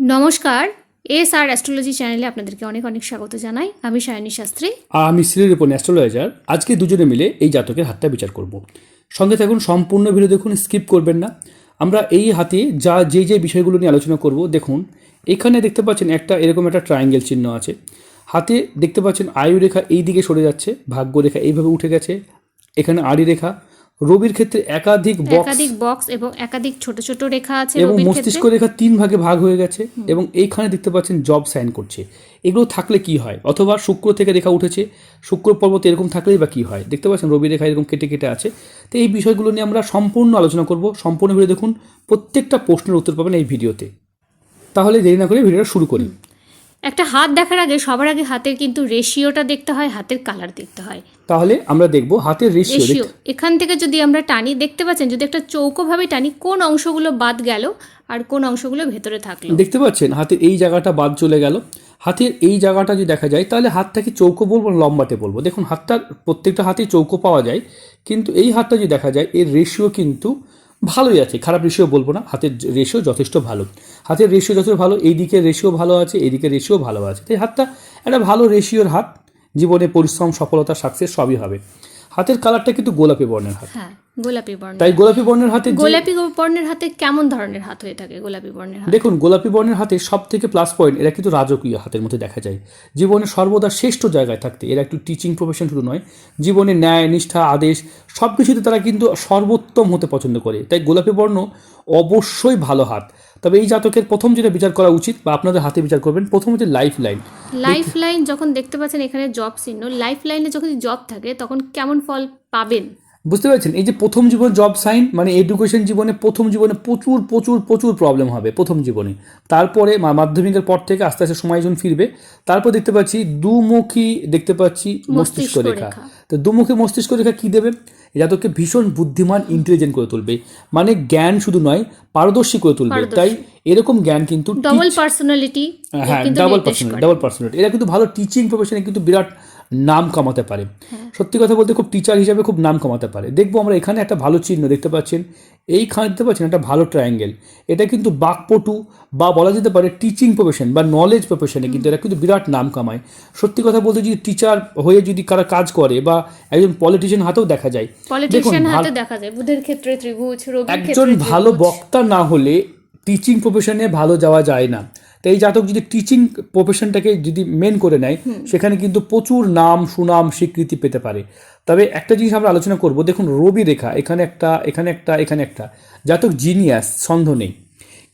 নমস্কার এস আর অ্যাস্ট্রোলজি চ্যানেলে আপনাদেরকে অনেক অনেক স্বাগত জানাই। আমি সায়নী শাস্ত্রী। আর আমি উপর অ্যাস্ট্রোলজার আজকে দুজনে মিলে এই জাতকের হাতটা বিচার করব। সঙ্গে থাকুন, সম্পূর্ণ ভিডিও দেখুন স্কিপ করবেন না। আমরা এই হাতে যা যে যে বিষয়গুলো নিয়ে আলোচনা করব, দেখুন। এখানে দেখতে পাচ্ছেন একটা এরকম একটা ট্রায়াঙ্গেল চিহ্ন আছে। হাতে দেখতে পাচ্ছেন আয়ু রেখা এই দিকে সরে যাচ্ছে ভাগ্য রেখা এইভাবে উঠে গেছে। এখানে আড়ি রেখা রবির ক্ষেত্রে একাধিক বক্স একাধিক বক্স এবং একাধিক ছোট ছোট রেখা আছে এবং মস্তিষ্ক রেখা তিন ভাগে ভাগ হয়ে গেছে এবং এইখানে দেখতে পাচ্ছেন জব সাইন করছে। এগুলো থাকলে কি হয়? অথবা শুক্র থেকে রেখা উঠেছে শুক্র পর্বত এরকম থাকলেই বা কি হয়? দেখতে পাচ্ছেন রবি রেখা এরকম কেটে কেটে আছে। তো এই বিষয়গুলো নিয়ে আমরা সম্পূর্ণ আলোচনা করব। সম্পূর্ণ ভিডিও দেখুন প্রত্যেকটা প্রশ্নের উত্তর পাবেন এই ভিডিওতে। তাহলে দেরি না করে ভিডিওটা শুরু করি। একটা হাত দেখার আগে সবার আগে হাতের কিন্তু রেশিওটা দেখতে হয় হাতের কালার দেখতে হয়। তাহলে আমরা দেখব হাতের রেশিও এখান থেকে যদি আমরা টানি দেখতে পাচ্ছেন যদি একটা চৌকোভাবে টানি কোন অংশগুলো বাদ গেল আর কোন অংশগুলো ভেতরে থাকল? দেখতে পাচ্ছেন হাতের এই জায়গাটা বাদ চলে গেল। হাতের এই জায়গাটা যদি দেখা যায় তাহলে হাতটাকে চৌকো বলব না লম্বাটে বলব। দেখুন হাতটা প্রত্যেকটা হাতেই চৌকো পাওয়া যায় কিন্তু এই হাতটা যদি দেখা যায় এর রেশিও কিন্তু ভালোই আছে, খারাপ রেশিও বলব না, হাতের রেশিও যথেষ্ট ভালো। হাতের রেশিও যথেষ্ট ভালো, এই দিকের রেশিও ভালো আছে, এই দিকের রেশিও ভালো আছে। তাই হাতটা একটা ভালো রেশিওর হাত, জীবনে পরিশ্রম, সফলতা সাকসেস সবই হবে। হাতের কালারটা কিন্তু গোলাপি বর্ণের হাত। হ্যাঁ গোলাপি বর্ণ তাই গোলাপি বর্ণের হাতে গোলাপি বর্ণের হাতে কেমন ধরনের হাত হয়ে থাকে গোলাপি বর্ণের হাত? দেখুন গোলাপি বর্ণের হাতে সব থেকে প্লাস পয়েন্ট এরা কিন্তু রাজকীয় হাতের মধ্যে দেখা যায়। জীবনে সর্বদা শ্রেষ্ঠ জায়গায় থাকতে এরা একটু টিচিং প্রফেশন শুধু নয় জীবনে ন্যায় নিষ্ঠা আদেশ সব কিছুতে তারা কিন্তু সর্বোত্তম হতে পছন্দ করে। তাই গোলাপি বর্ণ অবশ্যই ভালো হাত। তবে এই জাতকের প্রথম যেটা বিচার করা উচিত বা আপনাদের হাতে বিচার করবেন প্রথম হচ্ছে লাইফ লাইন লাইফ লাইন যখন দেখতে পাচ্ছেন এখানে জব চিহ্ন লাইফ লাইনে যখন জব থাকে তখন কেমন ফল পাবেন? বুঝতে পারছেন? এই যে প্রথম জীবন জব সাইন মানে এডুকেশন জীবনে প্রথম জীবনে প্রচুর প্রচুর প্রচুর প্রবলেম হবে প্রথম জীবনে। তারপরে মাধ্যমিকের পর থেকে আস্তে আস্তে সময় যখন ফিরবে তারপর দেখতে পাচ্ছি দুমুখী দেখতে পাচ্ছি মস্তিষ্ক রেখা। তো দুমুখী মস্তিষ্ক রেখা কী দেবে? এটা তোকে ভীষণ বুদ্ধিমান ইন্টেলিজেন্ট করে তুলবে। মানে জ্ঞান শুধু নয় পারদর্শী করে তুলবে। তাই এরকম জ্ঞান কিন্তু ডাবল পার্সোনালিটি হ্যাঁ ডাবল পার্সোনালিটি ডাবল পার্সোনালিটি এরা কিন্তু ভালো টিচিং প্রফেশনে কিন্তু বিরাট নাম কামাতে পারে। সত্যি কথা বলতে খুব টিচার হিসাবে খুব নাম কামাতে পারে। দেখব আমরা এখানে একটা ভালো চিহ্ন দেখতে পাচ্ছেন। এইখানে দিতে পারছেন একটা ভালো ট্রায়াঙ্গেল এটা কিন্তু বাকপটু বা বলা যেতে পারে টিচিং প্রফেশন বা নলেজ প্রফেশনে কিন্তু এটা কিন্তু বিরাট নাম কামায়। সত্যি কথা বলতে যদি টিচার হয়ে যদি কারা কাজ করে বা একজন পলিটিশিয়ান হাতেও দেখা যায় পলিটিশিয়ান দেখুন, হাতে দেখা যায় বুধের ক্ষেত্রে ত্রিভুজ একজন ভালো বক্তা না হলে টিচিং প্রফেশনে ভালো যাওয়া যায় না। তাই এই জাতক যদি টিচিং প্রফেশনটাকে যদি মেন করে নেয় সেখানে কিন্তু প্রচুর নাম সুনাম স্বীকৃতি পেতে পারে। তবে একটা জিনিস আমরা আলোচনা করব দেখুন রবি রেখা এখানে একটা এখানে একটা এখানে একটা। জাতক জিনিয়াস ছন্দ নেই।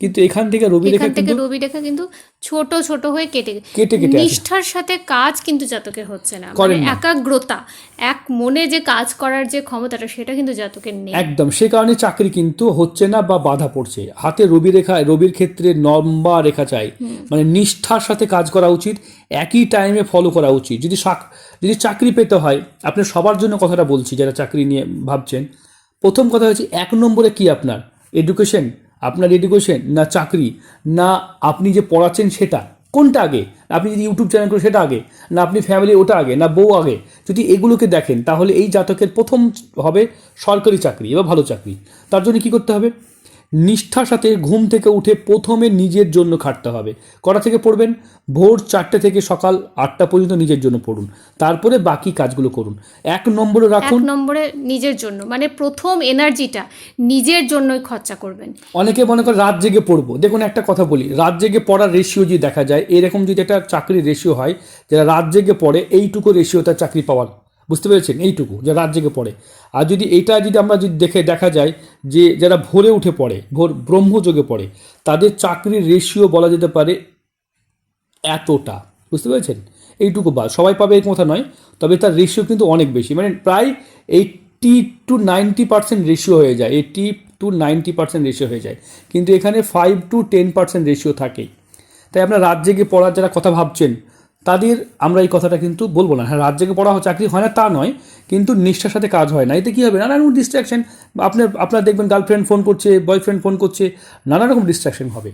কিন্তু এখান থেকে রবি রেখা থেকে রবি রেখা কিন্তু ছোট ছোট হয়ে কেটে কেটে কেটে নিষ্ঠার সাথে কাজ কিন্তু জাতকের হচ্ছে না। মানে একাগ্রতা এক মনে যে কাজ করার যে ক্ষমতাটা সেটা কিন্তু জাতকের নেই। একদম সে কারণে চাকরি কিন্তু হচ্ছে না বা বাধা পড়ছে। হাতে রবি রেখা রবির ক্ষেত্রে লম্বা রেখা চাই। মানে নিষ্ঠার সাথে কাজ করা উচিত একই টাইমে ফলো করা উচিত। যদি যদি চাকরি পেতে হয় আপনি সবার জন্য কথাটা বলছি যারা চাকরি নিয়ে ভাবছেন। প্রথম কথা হচ্ছে এক নম্বরে কি আপনার? এডুকেশন আপনার এডুকেশন না চাকরি, না আপনি যে পড়াচ্ছেন সেটা, কোনটা আগে? আপনি যদি ইউটিউব চ্যানেল করেন সেটা আগে, না আপনি ফ্যামিলি ওটা আগে, না বউ আগে, যদি এগুলোকে দেখেন, তাহলে এই জাতকের প্রথম হবে সরকারি চাকরি বা ভালো চাকরি। তার জন্য কী করতে হবে? নিষ্ঠার সাথে ঘুম থেকে উঠে প্রথমে নিজের জন্য খাটতে হবে। কটা থেকে পড়বেন? ভোর চারটে থেকে সকাল আটটা পর্যন্ত নিজের জন্য পড়ুন। তারপরে বাকি কাজগুলো করুন। এক নম্বরে এক রাখুন নম্বরে নিজের জন্য। মানে প্রথম এনার্জিটা নিজের জন্যই খরচা করবেন। অনেকে মনে করে রাত জেগে পড়ব। দেখুন একটা কথা বলি রাত জেগে পড়ার রেশিও যদি দেখা যায় এরকম যদি একটা চাকরির রেশিও হয় যারা রাত জেগে পড়ে এইটুকু রেশিও তার চাকরি পাওয়ার বুঝতে পেরেছেন? এইটুকু, যে রাত জেগে পড়ে। আর যদি এইটা যদি আমরা যদি দেখে দেখা যায় যে যারা ভোরে উঠে পড়ে, ভোর ব্রহ্মযোগে পড়ে, তাদের চাকরির রেশিও বলা যেতে পারে এতটা। বুঝতে পেরেছেন? এইটুকু বা সবাই পাবে এই কথা নয়, তবে তার রেশিও কিন্তু অনেক বেশি। মানে প্রায় eighty to ninety percent ratio হয়ে যায়। Eighty to ninety percent ratio হয়ে যায়। কিন্তু এখানে five to ten percent ratio থাকেই। তাই আপনার রাত জেগে পড়ার যারা কথা ভাবছেন তাদের আমরা এই কথাটা কিন্তু বলব না। হ্যাঁ রাত জেগে পড়া চাকরি হয় না, তা নয়, কিন্তু নিষ্ঠার সাথে কাজ হয় না। এতে কী হবে? নানা রকম ডিস্ট্রাকশন আপনার আপনার দেখবেন গার্লফ্রেন্ড ফোন করছে বয়ফ্রেন্ড ফোন করছে নানা রকম ডিস্ট্রাকশন হবে।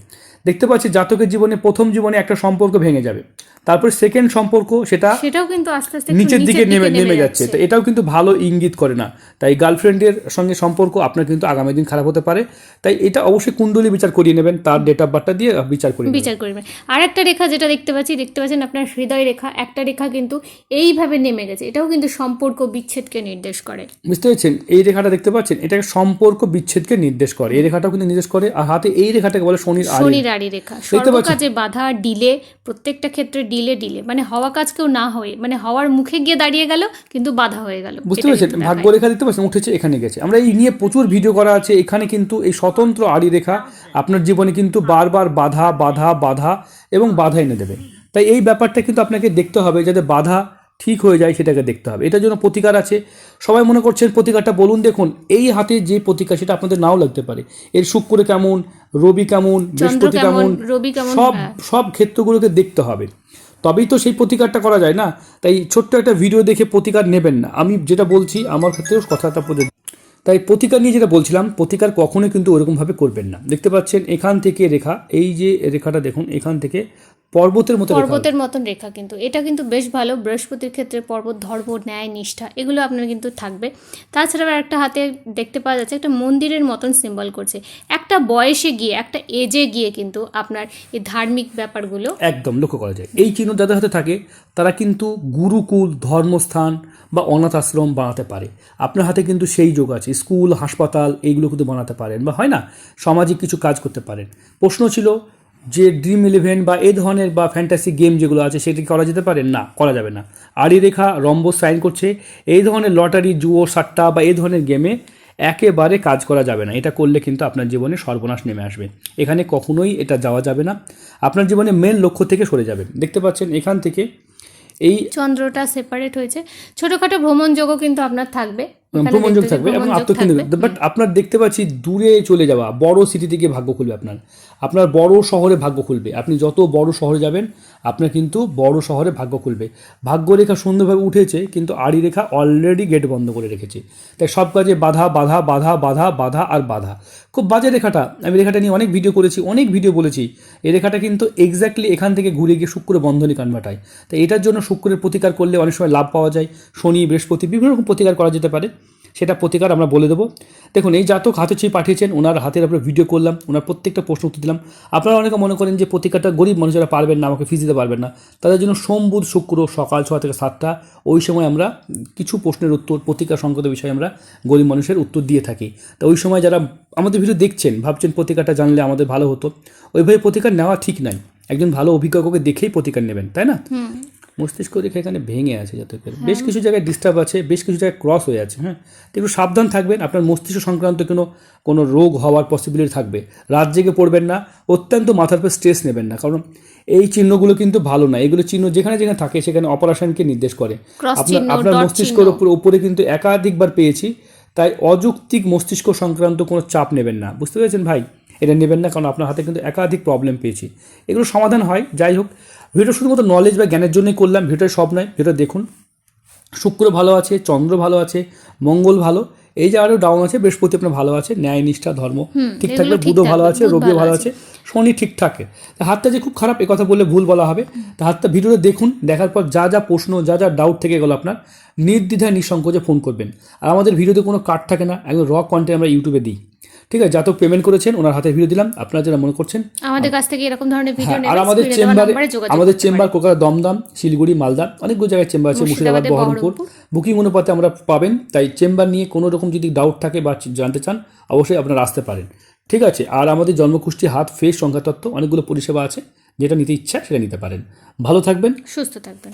দেখতে পাচ্ছি জাতকের জীবনে প্রথম জীবনে একটা সম্পর্ক ভেঙে যাবে। তারপর সেকেন্ড সম্পর্ক সেটা সেটাও কিন্তু আস্তে আস্তে নিচের দিকে নেমে নেমে যাচ্ছে। তো এটাও কিন্তু ভালো ইঙ্গিত করে না। তাই গার্লফ্রেন্ডের সঙ্গে সম্পর্ক আপনার কিন্তু আগামী দিন খারাপ হতে পারে। তাই এটা অবশ্যই কুণ্ডলী বিচার করিয়ে নেবেন তার ডেট অফ বার্থটা দিয়ে বিচার করে নেবেন। বিচার করবেন আর একটা রেখা যেটা দেখতে পাচ্ছি দেখতে পাচ্ছেন আপনার হৃদয় রেখা একটা রেখা কিন্তু এইভাবে নেমে গেছে। এটাও কিন্তু সম্পর্ক বিচ্ছেদকে নির্দেশ করে। বুঝতে পেরেছেন? এই রেখাটা দেখতে পাচ্ছেন? এটাকে সম্পর্ক বিচ্ছেদকে নির্দেশ করে। এই রেখাটাও কিন্তু নির্দেশ করে। আর হাতে এই রেখাটাকে বলে শনির শনির আড়ি রেখা। সর্বকাজে বাধা ডিলে প্রত্যেকটা ক্ষেত্রে ডিলে ডিলে মানে হওয়া কাজ কেউ না হয়ে মানে হওয়ার মুখে গিয়ে দাঁড়িয়ে গেল কিন্তু বাধা হয়ে গেল। বুঝতে পেরেছেন কিন্তু ভাগ্য রেখা দেখতে পাচ্ছেন উঠেছে এখানে গেছে। আমরা এই নিয়ে প্রচুর ভিডিও করা আছে এখানে কিন্তু এই স্বতন্ত্র আড়ি রেখা আপনার জীবনে কিন্তু বারবার বাধা বাধা বাধা এবং বাধা এনে দেবে। তাই এই ব্যাপারটা কিন্তু আপনাকে দেখতে হবে যাতে বাধা ঠিক হয়ে যায় সেটাকে দেখতে হবে। এটার জন্য প্রতিকার আছে। সবাই মনে করছেন প্রতিকারটা বলুন দেখুন এই হাতে যে প্রতিকার সেটা আপনাদের নাও লাগতে পারে। এর শুক্র কেমন রবি কেমন বৃহস্পতি কেমন, কেমন রবি কেমন, সব হ্যাঁ। সব ক্ষেত্রগুলোকে দেখতে হবে। তবেই তো সেই প্রতিকারটা করা যায় না। তাই ছোট্ট একটা ভিডিও দেখে প্রতিকার নেবেন না। আমি যেটা বলছি আমার ক্ষেত্রেও কথাটা প্রযোজ্য। তাই প্রতিকার নিয়ে যেটা বলছিলাম প্রতিকার কখনোই কিন্তু ওরকমভাবে করবেন না। দেখতে পাচ্ছেন এখান থেকে রেখা এই যে রেখাটা দেখুন এখান থেকে পর্বতের মতো পর্বতের মতন রেখা কিন্তু। এটা কিন্তু বেশ ভালো। বৃহস্পতির ক্ষেত্রে পর্বত ধর্ম ন্যায় নিষ্ঠা এগুলো আপনার কিন্তু থাকবে। তাছাড়াও একটা হাতে দেখতে পাওয়া যাচ্ছে একটা মন্দিরের মতন সিম্বল করছে। একটা বয়সে গিয়ে একটা এজে গিয়ে কিন্তু আপনার এই ধার্মিক ব্যাপারগুলো একদম লক্ষ্য করা যায়। এই চিহ্ন যাদের হাতে থাকে তারা কিন্তু গুরুকুল ধর্মস্থান বা অনাথ আশ্রম বানাতে পারে। আপনার হাতে কিন্তু সেই যোগ আছে। স্কুল হাসপাতাল এইগুলো কিন্তু বানাতে পারেন বা হয় না? সামাজিক কিছু কাজ করতে পারেন। প্রশ্ন ছিল যে ড্রিম ইলেভেন বা এই ধরনের বা ফ্যান্টাসি গেম যেগুলো আছে সেটি করা যেতে পারে? না, করা যাবে না। আড়ি রেখা রম্ব সাইন করছে, এই ধরনের লটারি জুয়ো, সাট্টা বা এই ধরনের গেমে একেবারে কাজ করা যাবে না। এটা করলে কিন্তু আপনার জীবনে সর্বনাশ নেমে আসবে। এখানে কখনোই এটা যাওয়া যাবে না। আপনার জীবনে মেন লক্ষ্য থেকে সরে যাবে। দেখতে পাচ্ছেন, এখান থেকে এই চন্দ্রটা সেপারেট হয়েছে। ছোটোখাটো ভ্রমণযোগ্য কিন্তু আপনার থাকবে। এখানে থাকবে এবং আত্মকেন্দ্রিক। বাট আপনার দেখতে পাচ্ছি দূরে চলে যাওয়া বড় সিটি থেকে ভাগ্য খুলবে আপনার। আপনার বড় শহরে ভাগ্য খুলবে। আপনি যত বড় শহরে যাবেন আপনার কিন্তু বড় শহরে ভাগ্য খুলবে। ভাগ্যরেখা সুন্দরভাবে উঠেছে কিন্তু আড়ি রেখা অলরেডি গেট বন্ধ করে রেখেছে। তাই সব কাজে বাধা বাধা বাধা বাধা বাধা আর বাধা। খুব বাজে রেখাটা। আমি রেখাটা নিয়ে অনেক ভিডিও করেছি অনেক ভিডিও বলেছি। এই রেখাটা কিন্তু এক্স্যাক্টলি এখান থেকে ঘুরে গিয়ে শুক্র বন্ধনী কানভাটায় তাই এটার জন্য শুক্রের প্রতিকার করলে অনেক সময় লাভ পাওয়া যায়। শনি বৃহস্পতি বিভিন্ন রকম প্রতিকার করা যেতে পারে। সেটা প্রতিকার আমরা বলে দেবো। দেখুন, এই জাতক হাতে চেয়ে পাঠিয়েছেন, ওনার হাতের আমরা ভিডিও করলাম, ওনার প্রত্যেকটা প্রশ্ন উত্তর দিলাম। আপনারা অনেকে মনে করেন যে প্রতিকারটা গরিব মানুষেরা পারবেন না, আমাকে ফিস দিতে পারবেন না। তাদের জন্য সোম, বুধ, শুক্র, সকাল ছটা থেকে সাতটা, ওই সময় আমরা কিছু প্রশ্নের উত্তর, প্রতিকার সংক্রান্ত বিষয়ে আমরা গরিব মানুষের উত্তর দিয়ে থাকি। তা ওই সময় যারা আমাদের ভিডিও দেখছেন, ভাবছেন প্রতিকারটা জানলে আমাদের ভালো হতো, ওইভাবে প্রতিকার নেওয়া ঠিক নাই। একজন ভালো অভিজ্ঞকে দেখেই প্রতিকার নেবেন, তাই না? মস্তিষ্ক রেখা এখানে ভেঙে আছে যাতে করে। বেশ কিছু জায়গায় ডিস্টার্ব আছে বেশ কিছু জায়গায় ক্রস হয়ে আছে হ্যাঁ। তো একটু সাবধান থাকবেন আপনার মস্তিষ্ক সংক্রান্ত কোনো কোনো রোগ হওয়ার পসিবিলিটি থাকবে। রাত জেগে পড়বেন না অত্যন্ত মাথার উপর স্ট্রেস নেবেন না কারণ এই চিহ্নগুলো কিন্তু ভালো না এগুলো চিহ্ন যেখানে যেখানে থাকে সেখানে অপারেশনকে নির্দেশ করে। আপনার আপনার মস্তিষ্কের। উপরে উপরে কিন্তু একাধিকবার পেয়েছি তাই অযৌক্তিক মস্তিষ্ক সংক্রান্ত কোনো চাপ নেবেন না। বুঝতে পেরেছেন ভাই? এটা নেবেন না কারণ আপনার হাতে কিন্তু একাধিক প্রবলেম পেয়েছি। এগুলো সমাধান হয় যাই হোক। ভিডিও শুধুমাত্র নলেজ বা জ্ঞানের জন্যই করলাম ভিডিও সব নয় ভিডিও দেখুন। শুক্র ভালো আছে চন্দ্র ভালো আছে মঙ্গল ভালো এই যে আরও ডাউন আছে বৃহস্পতি আপনার ভালো আছে ন্যায় নিষ্ঠা ধর্ম। ঠিক থাকবে বুধও ভালো আছে রবিও ভালো আছে। শনি ঠিক থাকে তা হাতটা যে খুব খারাপ এ কথা বললে ভুল বলা হবে। তা হাতটা ভিডিওটা দেখুন দেখার পর যা যা প্রশ্ন যা যা ডাউট থেকে গেলো আপনার নির্দ্বিধায় নিঃসংকোচে ফোন করবেন। আর আমাদের ভিডিওতে কোনো কাট থাকে না একদম র কন্টেন্ট আমরা ইউটিউবে দিই। ঠিক আছে যত পেমেন্ট করেছেন ওনার হাতে ভিডিও দিলাম। আপনারা যারা মনে করছেন আমাদের কাছ থেকে এরকম ধরনের ভিডিও হ্যাঁ, আর আমাদের চেম্বারে আমাদের চেম্বার কলকাতা দমদম শিলিগুড়ি মালদা অনেকগুলো জায়গায় চেম্বার আছে মুর্শিদাবাদ বহরমপুর। বহরমপুর। বুকিং অনুপাতে আমরা পাবেন তাই চেম্বার নিয়ে কোনো রকম যদি ডাউট থাকে বা জানতে চান অবশ্যই আপনারা আসতে পারেন। ঠিক আছে আর আমাদের জন্মকুষ্টি হাত ফেস সংখ্যাতত্ত্ব অনেকগুলো পরিষেবা আছে যেটা নিতে ইচ্ছা সেটা নিতে পারেন। ভালো থাকবেন। সুস্থ থাকবেন।